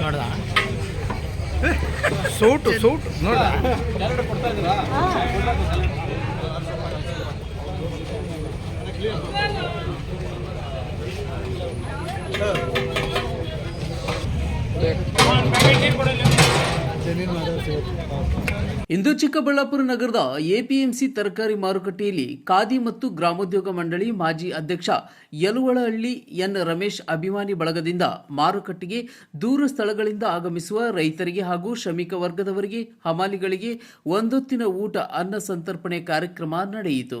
ನೋಡ್ದ? Suit suit ನೋಡ್ದ? ಇಂದು ಚಿಕ್ಕಬಳ್ಳಾಪುರ ನಗರದ ಎಪಿಎಂಸಿ ತರಕಾರಿ ಮಾರುಕಟ್ಟೆಯಲ್ಲಿ ಖಾದಿ ಮತ್ತು ಗ್ರಾಮೋದ್ಯೋಗ ಮಂಡಳಿ ಮಾಜಿ ಅಧ್ಯಕ್ಷ ಯಲುವಳಹಳ್ಳಿ ಎನ್ ರಮೇಶ್ ಅಭಿಮಾನಿ ಬಳಗದಿಂದ ಮಾರುಕಟ್ಟೆಗೆ ದೂರ ಸ್ಥಳಗಳಿಂದ ಆಗಮಿಸುವ ರೈತರಿಗೆ ಹಾಗೂ ಶ್ರಮಿಕ ವರ್ಗದವರಿಗೆ ಹಮಾಲಿಗಳಿಗೆ ಒಂದೊತ್ತಿನ ಊಟ ಅನ್ನ ಸಂತರ್ಪಣೆ ಕಾರ್ಯಕ್ರಮ ನಡೆಯಿತು.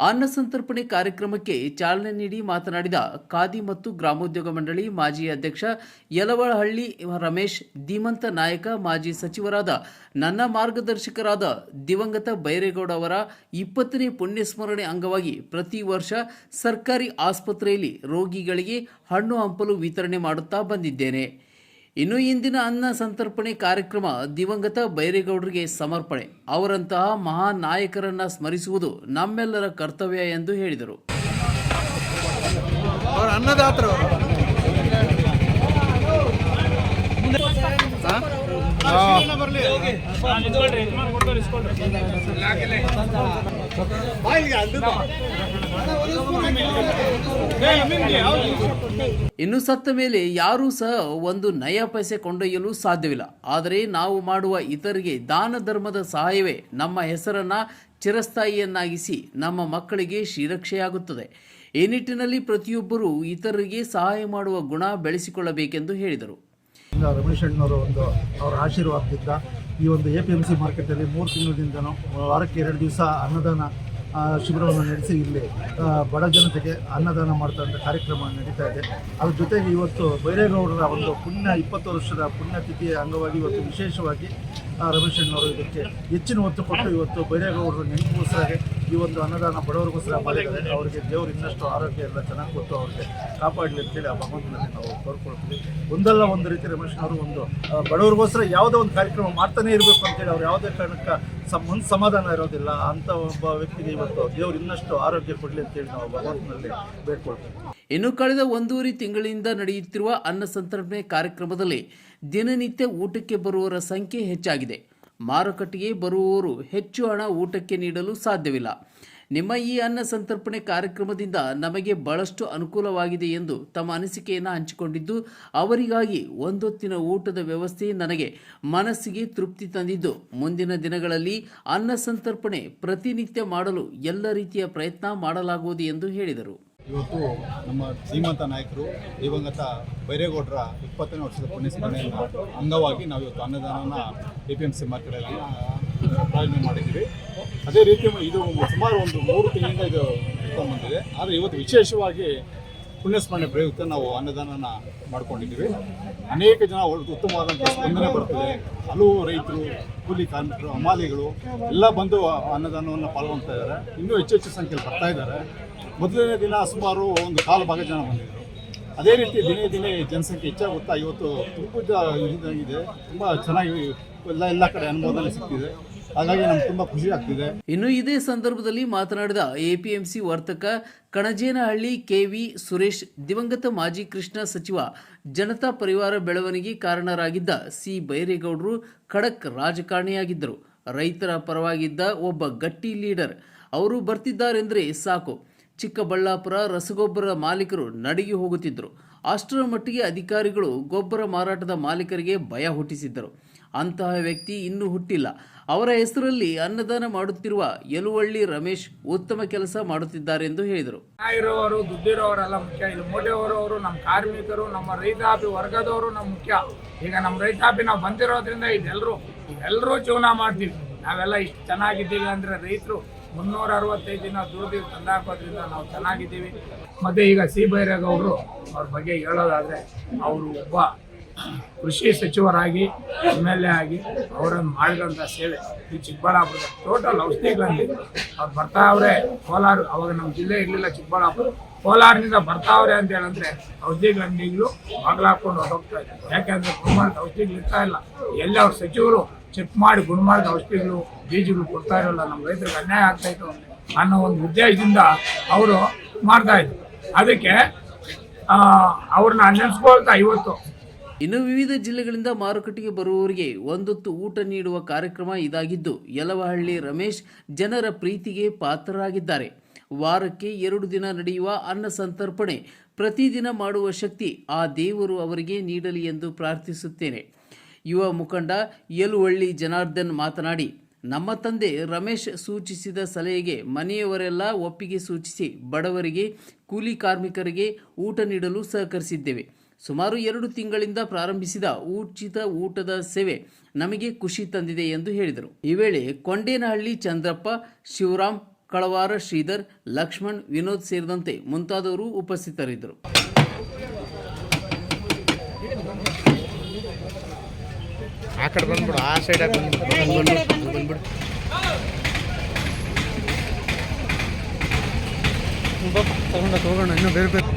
ಅನ್ನ ಸಂತರ್ಪಣೆ ಕಾರ್ಯಕ್ರಮಕ್ಕೆ ಚಾಲನೆ ನೀಡಿ ಮಾತನಾಡಿದ ಖಾದಿ ಮತ್ತು ಗ್ರಾಮೋದ್ಯೋಗ ಮಂಡಳಿ ಮಾಜಿ ಅಧ್ಯಕ್ಷ ಯಲವಳಹಳ್ಳಿ ರಮೇಶ್, ಧೀಮಂತ ನಾಯಕ, ಮಾಜಿ ಸಚಿವರಾದ ನನ್ನ ಮಾರ್ಗದರ್ಶಕರಾದ ದಿವಂಗತ ಬೈರೇಗೌಡ ಅವರ ಇಪ್ಪತ್ತನೇ ಪುಣ್ಯಸ್ಮರಣೆ ಅಂಗವಾಗಿ ಪ್ರತಿ ವರ್ಷ ಸರ್ಕಾರಿ ಆಸ್ಪತ್ರೆಯಲ್ಲಿ ರೋಗಿಗಳಿಗೆ ಹಣ್ಣು ಹಂಪಲು ವಿತರಣೆ ಮಾಡುತ್ತಾ ಬಂದಿದ್ದೇನೆ. ಇನ್ನು ಇಂದಿನ ಅನ್ನ ಸಂತರ್ಪಣೆ ಕಾರ್ಯಕ್ರಮ ದಿವಂಗತ ಬೈರೇಗೌಡರಿಗೆ ಸಮರ್ಪಣೆ. ಅವರಂತಹ ಮಹಾನ್ ನಾಯಕರನ್ನ ಸ್ಮರಿಸುವುದು ನಮ್ಮೆಲ್ಲರ ಕರ್ತವ್ಯ ಎಂದು ಹೇಳಿದರು. ಅವ್ರ ಅನ್ನದಾತರು ಇನ್ನು ಸತ್ತ ಮೇಲೆ ಯಾರೂ ಸಹ ಒಂದು ನಯ ಪೈಸೆ ಕೊಂಡೊಯ್ಯಲು ಸಾಧ್ಯವಿಲ್ಲ. ಆದರೆ ನಾವು ಮಾಡುವ ಇತರಿಗೆ ದಾನ ಧರ್ಮದ ಸಹಾಯವೇ ನಮ್ಮ ಹೆಸರನ್ನ ಚಿರಸ್ಥಾಯಿಯನ್ನಾಗಿಸಿ ನಮ್ಮ ಮಕ್ಕಳಿಗೆ ಶ್ರೀರಕ್ಷೆಯಾಗುತ್ತದೆ. ಈ ನಿಟ್ಟಿನಲ್ಲಿ ಪ್ರತಿಯೊಬ್ಬರೂ ಇತರರಿಗೆ ಸಹಾಯ ಮಾಡುವ ಗುಣ ಬೆಳೆಸಿಕೊಳ್ಳಬೇಕೆಂದು ಹೇಳಿದರು. ರಮೇಶ್ ಅವರ ಆಶೀರ್ವಾದದಿಂದ ಈ ಒಂದು ಎ ಪಿ ಎಂ ಸಿ ಮಾರ್ಕೆಟಲ್ಲಿ ಮೂರು ತಿಂಗಳಿಂದನೂ, ವಾರಕ್ಕೆ ಎರಡು ದಿವಸ ಅನ್ನದಾನ ಶಿಬಿರವನ್ನು ನಡೆಸಿ ಇಲ್ಲಿ ಬಡ ಜನತೆಗೆ ಅನ್ನದಾನ ಮಾಡ್ತಕ್ಕಂಥ ಕಾರ್ಯಕ್ರಮ ನಡೀತಾ ಇದೆ. ಅದ್ರ ಜೊತೆಗೆ ಇವತ್ತು ಬೈರೇಗೌಡರ ಒಂದು ಪುಣ್ಯ, ಇಪ್ಪತ್ತು ವರ್ಷದ ಪುಣ್ಯತಿಥಿಯ ಅಂಗವಾಗಿ ಇವತ್ತು ವಿಶೇಷವಾಗಿ ರಮೇಶ್ ಅಣ್ಣವರು ಇದಕ್ಕೆ ಹೆಚ್ಚಿನ ಒತ್ತು ಕೊಟ್ಟು ಇವತ್ತು ಬೈರೇಗೌಡರು ನೆನಪುಗೋಸ್ಕರ ಈ ಒಂದು ಅನ್ನದಾನ ಬಡವರಿಗೋಸ್ಕರ ಮಾಡಿದ್ದಾರೆ. ಅವರಿಗೆ ದೇವರು ಇನ್ನಷ್ಟು ಆರೋಗ್ಯ ಎಲ್ಲ ಚೆನ್ನಾಗಿ ಕೊಟ್ಟು ಅವ್ರಿಗೆ ಕಾಪಾಡಲಿ ಅಂತೇಳಿ ಆ ಭಗವಂತನಲ್ಲಿ ನಾವು ಕೋರ್ಕೊಳ್ತೀವಿ. ಒಂದಲ್ಲ ಒಂದು ರೀತಿ ರಮೇಶ್ ಅವರು ಒಂದು ಬಡವರಿಗೋಸ್ಕರ ಯಾವುದೋ ಒಂದು ಕಾರ್ಯಕ್ರಮ ಮಾಡ್ತಾನೆ ಇರಬೇಕು ಅಂತೇಳಿ ಅವ್ರು ಯಾವುದೇ ಕಾರಣಕ್ಕೆ ಒಂದು ಸಮಾಧಾನ ಇರೋದಿಲ್ಲ. ಅಂತ ಒಬ್ಬ ವ್ಯಕ್ತಿಗೆ ಇವತ್ತು ದೇವರು ಇನ್ನಷ್ಟು ಆರೋಗ್ಯ ಕೊಡಲಿ ಅಂತೇಳಿ ನಾವು ಭಗವಂತನಲ್ಲಿ ಬೇಡ್ಕೊಳ್ತೀವಿ. ಇನ್ನು ಕಳೆದ ಒಂದೂವರೆ ತಿಂಗಳಿಂದ ನಡೆಯುತ್ತಿರುವ ಅನ್ನ ಸಂತರ್ಪಣೆ ಕಾರ್ಯಕ್ರಮದಲ್ಲಿ ದಿನನಿತ್ಯ ಊಟಕ್ಕೆ ಬರುವವರ ಸಂಖ್ಯೆ ಹೆಚ್ಚಾಗಿದೆ. ಮಾರುಕಟ್ಟೆಗೆ ಬರುವವರು ಹೆಚ್ಚು ಹಣ ಊಟಕ್ಕೆ ನೀಡಲು ಸಾಧ್ಯವಿಲ್ಲ. ನಿಮ್ಮ ಈ ಅನ್ನ ಸಂತರ್ಪಣೆ ಕಾರ್ಯಕ್ರಮದಿಂದ ನಮಗೆ ಬಹಳಷ್ಟು ಅನುಕೂಲವಾಗಿದೆ ಎಂದು ತಮ್ಮ ಅನಿಸಿಕೆಯನ್ನು ಹಂಚಿಕೊಂಡಿದ್ದು, ಅವರಿಗಾಗಿ ಒಂದೊತ್ತಿನ ಊಟದ ವ್ಯವಸ್ಥೆ ನನಗೆ ಮನಸ್ಸಿಗೆ ತೃಪ್ತಿ ತಂದಿದ್ದು. ಮುಂದಿನ ದಿನಗಳಲ್ಲಿ ಅನ್ನ ಸಂತರ್ಪಣೆ ಪ್ರತಿನಿತ್ಯ ಮಾಡಲು ಎಲ್ಲ ರೀತಿಯ ಪ್ರಯತ್ನ ಮಾಡಲಾಗುವುದು ಎಂದು ಹೇಳಿದರು. ಇವತ್ತು ನಮ್ಮ ಶ್ರೀಮಂತ ನಾಯಕರು, ದಿವಂಗತ ಬೈರೇಗೌಡರ ಇಪ್ಪತ್ತನೇ ವರ್ಷದ ಪುಣ್ಯಸ್ಮರಣೆಯನ್ನು ಅಂಗವಾಗಿ ನಾವು ಇವತ್ತು ಅನ್ನದಾನವನ್ನು ಎ ಪಿ ಎಂ ಸಿ ಮಾರ್ಕೆಟಲ್ಲಿ ಪ್ರಾರಂಭ ಮಾಡಿದ್ದೀವಿ. ಅದೇ ರೀತಿ ಇದು ಸುಮಾರು ಒಂದು ಮೂರು ತಿಂಗಳಿಂದ ಇದು ಬಂದಿದೆ. ಆದರೆ ಇವತ್ತು ವಿಶೇಷವಾಗಿ ಪುಣ್ಯಸ್ಮರಣೆ ಪ್ರಯುಕ್ತ ನಾವು ಅನ್ನದಾನನ ಮಾಡ್ಕೊಂಡಿದ್ದೀವಿ. ಅನೇಕ ಜನ ಉತ್ತಮವಾದಂಥ ಸ್ಪಂದನೆ ಬರ್ತದೆ. ಹಲವು ರೈತರು, ಕೂಲಿ ಕಾರ್ಮಿಕರು ಹಮಾಲಿಗಳು ಎಲ್ಲ ಬಂದು ಅನ್ನದಾನವನ್ನು ಪಾಲ್ಗೊಳ್ತಾ ಇದ್ದಾರೆ. ಇನ್ನೂ ಹೆಚ್ಚು ಹೆಚ್ಚು ಸಂಖ್ಯೆಯಲ್ಲಿ ಬರ್ತಾ ಇದ್ದಾರೆ. ಮೊದಲನೇ ದಿನ ಸುಮಾರು ಒಂದು ಕಾಲು ಭಾಗ ಜನ ಬಂದಿದ್ದರು. ಅದೇ ರೀತಿ ದಿನೇ ದಿನೇ ಜನಸಂಖ್ಯೆ ಹೆಚ್ಚಾಗುತ್ತಾ ಇವತ್ತು ತುಂಬ ಇದಾಗಿದೆ ತುಂಬ ಚೆನ್ನಾಗಿ ಎಲ್ಲ ಎಲ್ಲ ಕಡೆ ಅನುಮೋದನೆ ಸಿಗ್ತಿದೆ ಹಾಗಾಗಿ ನಮ್ಗೆ ತುಂಬ ಖುಷಿ ಆಗ್ತಿದೆ. ಇನ್ನು ಇದೇ ಸಂದರ್ಭದಲ್ಲಿ ಮಾತನಾಡಿದ ಎಪಿಎಂಸಿ ವರ್ತಕ ಕಣಜೇನಹಳ್ಳಿ ಕೆವಿ ಸುರೇಶ್, ದಿವಂಗತ ಮಾಜಿ ಕೃಷ್ಣ ಸಚಿವ, ಜನತಾ ಪರಿವಾರ ಬೆಳವಣಿಗೆ ಕಾರಣರಾಗಿದ್ದ ಸಿ ಬೈರೇಗೌಡರು ಖಡಕ್ ರಾಜಕಾರಣಿಯಾಗಿದ್ದರು. ರೈತರ ಪರವಾಗಿದ್ದ ಒಬ್ಬ ಗಟ್ಟಿ ಲೀಡರ್. ಅವರು ಬರ್ತಿದ್ದಾರೆಂದರೆ ಸಾಕು. ಚಿಕ್ಕಬಳ್ಳಾಪುರ ರಸಗೊಬ್ಬರ ಮಾಲೀಕರು ನಡಿಗೆ ಹೋಗುತ್ತಿದ್ದರು. ಅಷ್ಟರ ಮಟ್ಟಿಗೆ ಅಧಿಕಾರಿಗಳು ಗೊಬ್ಬರ ಮಾರಾಟದ ಮಾಲೀಕರಿಗೆ ಭಯ ಹುಟ್ಟಿಸಿದ್ದರು. ಅಂತಹ ವ್ಯಕ್ತಿ ಇನ್ನೂ ಹುಟ್ಟಿಲ್ಲ. ಅವರ ಹೆಸರಲ್ಲಿ ಅನ್ನದಾನ ಮಾಡುತ್ತಿರುವ ಯಲುವಳ್ಳಿ ರಮೇಶ್ ಉತ್ತಮ ಕೆಲಸ ಮಾಡುತ್ತಿದ್ದಾರೆ ಎಂದು ಹೇಳಿದರು. ಇರೋವರು ದುಡ್ಡಿರೋರೆಲ್ಲ ಮುಖ್ಯ. ಇಲ್ಲಿ ಮೋದಿಯವರು ಅವರು ನಮ್ಮ ಕಾರ್ಮಿಕರು, ನಮ್ಮ ರೈತಾಪಿ ವರ್ಗದವರು ನಮ್ಮ ಮುಖ್ಯ. ಈಗ ನಮ್ಮ ರೈತಾಪಿ ನಾವು ಬಂದಿರೋದ್ರಿಂದ ಇದೆಲ್ಲರೂ ಎಲ್ಲರೂ ಜೀವನ ಮಾಡ್ತೀವಿ. ನಾವೆಲ್ಲ ಇಷ್ಟು ಚೆನ್ನಾಗಿದ್ದೀವಿ ಅಂದರೆ ರೈತರು ಮುನ್ನೂರ ಅರವತ್ತೈದು ದಿನ ದುರ್ದಿ ತಂದಾಕೋದ್ರಿಂದ ನಾವು ಚೆನ್ನಾಗಿದ್ದೀವಿ. ಮತ್ತು ಈಗ ಸಿ ಬೈರೇಗೌಡರು ಅವ್ರ ಬಗ್ಗೆ ಹೇಳೋದಾದರೆ ಅವರು ಒಬ್ಬ ಕೃಷಿ ಸಚಿವರಾಗಿ, ಎಂ ಎಲ್ ಎ ಆಗಿ ಅವರನ್ನು ಮಾಡಿದಂಥ ಸೇವೆ ಈ ಚಿಕ್ಕಬಳ್ಳಾಪುರದ ಟೋಟಲ್ ಔಷಧಿಗಳಲ್ಲಿ ಅವ್ರು ಬರ್ತಾವ್ರೆ ಕೋಲಾರ, ಅವಾಗ ನಮ್ಮ ಜಿಲ್ಲೆ ಇರಲಿಲ್ಲ ಚಿಕ್ಕಬಳ್ಳಾಪುರ. ಕೋಲಾರದಿಂದ ಬರ್ತಾವ್ರೆ ಅಂತ ಹೇಳಂದ್ರೆ ಔಷಧಿ ಗಂಡಿಗಳು ಬಾಗ್ಲಾಕೊಂಡು ಹೊರಟೋಗ್ತಾ ಇದ್ದಾರೆ. ಯಾಕೆಂದರೆ ಗುಣಮಟ್ಟದ ಔಷಧಿಗಳು ಇರ್ತಾ ಇಲ್ಲ. ಎಲ್ಲಿ ಅವ್ರ ಸಚಿವರು ಚೆಕ್ ಮಾಡಿ ಗುಣಮಟ್ಟದ ಔಷಧಿಗಳು, ಬೀಜಗಳು ಕೊಡ್ತಾ ಇರೋಲ್ಲ ನಮ್ಮ ರೈತರಿಗೆ ಅನ್ಯಾಯ ಆಗ್ತಾ ಇತ್ತು ಅನ್ನೋ ಒಂದು ಉದ್ದೇಶದಿಂದ ಅವರು ಮಾಡ್ತಾ ಇದ್ರು. ಅದಕ್ಕೆ ಅವ್ರನ್ನ ನೆನೆಸ್ಕೊಳ್ತಾ ಇವತ್ತು. ಇನ್ನು ವಿವಿಧ ಜಿಲ್ಲೆಗಳಿಂದ ಮಾರುಕಟ್ಟೆಗೆ ಬರುವವರಿಗೆ ಒಂದೊತ್ತು ಊಟ ನೀಡುವ ಕಾರ್ಯಕ್ರಮ ಇದಾಗಿದ್ದು, ಯಲವಹಳ್ಳಿ ರಮೇಶ್ ಜನರ ಪ್ರೀತಿಗೆ ಪಾತ್ರರಾಗಿದ್ದಾರೆ. ವಾರಕ್ಕೆ ಎರಡು ದಿನ ನಡೆಯುವ ಅನ್ನ ಸಂತರ್ಪಣೆ, ಪ್ರತಿದಿನ ಮಾಡುವ ಶಕ್ತಿ ಆ ದೇವರು ಅವರಿಗೆ ನೀಡಲಿ ಎಂದು ಪ್ರಾರ್ಥಿಸುತ್ತೇನೆ. ಯುವ ಮುಖಂಡ ಯಲುವಳ್ಳಿ ಜನಾರ್ದನ್ ಮಾತನಾಡಿ, ನಮ್ಮ ತಂದೆ ರಮೇಶ್ ಸೂಚಿಸಿದ ಸಲಹೆಗೆ ಮನೆಯವರೆಲ್ಲ ಒಪ್ಪಿಗೆ ಸೂಚಿಸಿ ಬಡವರಿಗೆ, ಕೂಲಿ ಕಾರ್ಮಿಕರಿಗೆ ಊಟ ನೀಡಲು ಸಹಕರಿಸಿದ್ದೇವೆ. ಸುಮಾರು ಎರಡು ತಿಂಗಳಿಂದ ಪ್ರಾರಂಭಿಸಿದ ಉಚಿತ ಊಟದ ಸೇವೆ ನಮಗೆ ಖುಷಿ ತಂದಿದೆ ಎಂದು ಹೇಳಿದರು. ಈ ವೇಳೆ ಕೊಂಡೇನಹಳ್ಳಿ ಚಂದ್ರಪ್ಪ, ಶಿವರಾಮ್, ಕಳವಾರ ಶ್ರೀಧರ್, ಲಕ್ಷ್ಮಣ್, ವಿನೋದ್ ಸೇರಿದಂತೆ ಮುಂತಾದವರು ಉಪಸ್ಥಿತರಿದ್ದರು. ಕಡೆ ಬಂದ್ಬಿಡು ಆ ಸೈಡ್ ಬಂದ್ಬಿಡು ಬಂದ್ಬಿಡು ತಗೊಂಡ ತಗೋಣ ಇನ್ನೂ ಬೇರೆ ಬೇರೆ.